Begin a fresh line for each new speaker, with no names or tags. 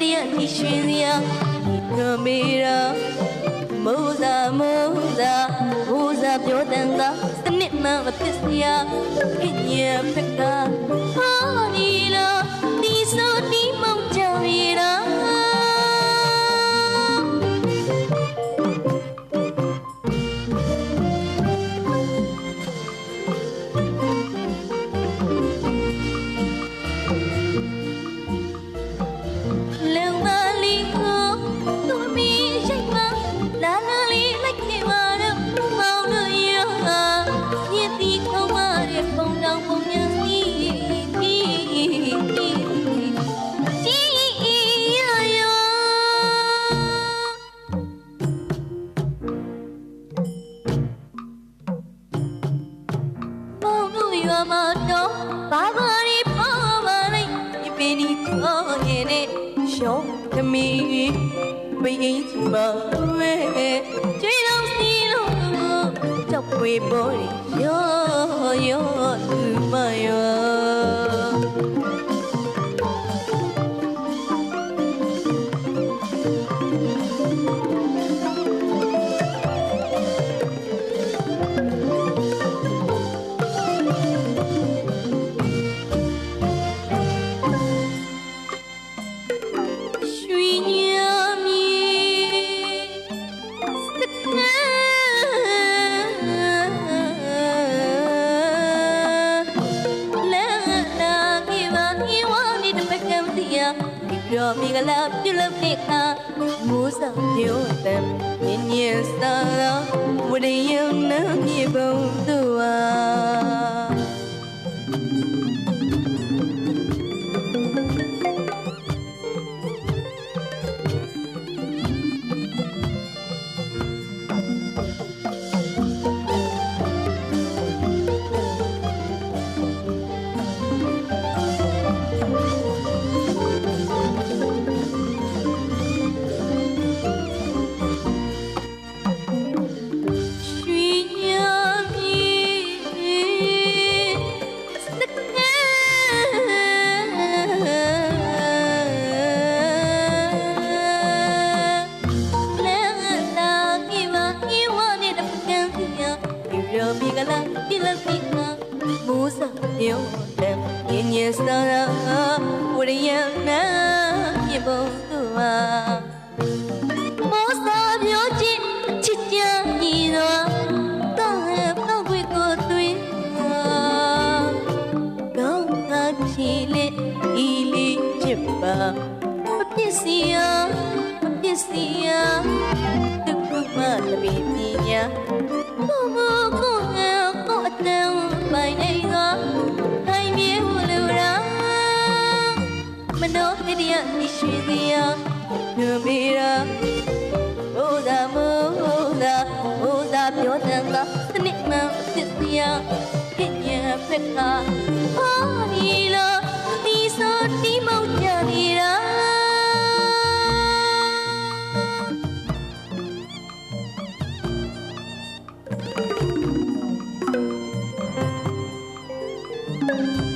နောဟဲ့ဒီယဒီရွှင်စရာကမေရာမိုးစာမိုးစာမိုးစာပြောတဲ့ကစနစ်မှမဖြစ်စရာခင်ရဖက်က ရောမတော့ဘာဘာရီပေါ်ပါလိုက်ဒီပင်ဒီခေါ်ရင်နဲ့ရှောင်းသမီးပင်ကြီးချပါဝဲကျွေးတော့စီလို့ကြောက်ပွေပေါ်ရောရောသူမရောရွှေ ပြောမိကလာပြုလုပ်နေခါမူစာပြောတယ်မြင်းမြင်းစာဝရယနာမြေပုံသူဝါ လာပြလပိကမူစာပြောတယ်ညင်ညစရာဝရယနာပြပုံသူဝါမောစာမျိုးချင်းချစ်ကြညီတော်တောင်းရပောက်ခွေကိုသွင်းကောင်းတာချီလေ ပိုင်နေသောထိုင်မြေဝလူရာမနောဟိတယဤရွှေစရာညမေရာဘုရားဘုရားဘုရားပြောတဲ့က Thank you.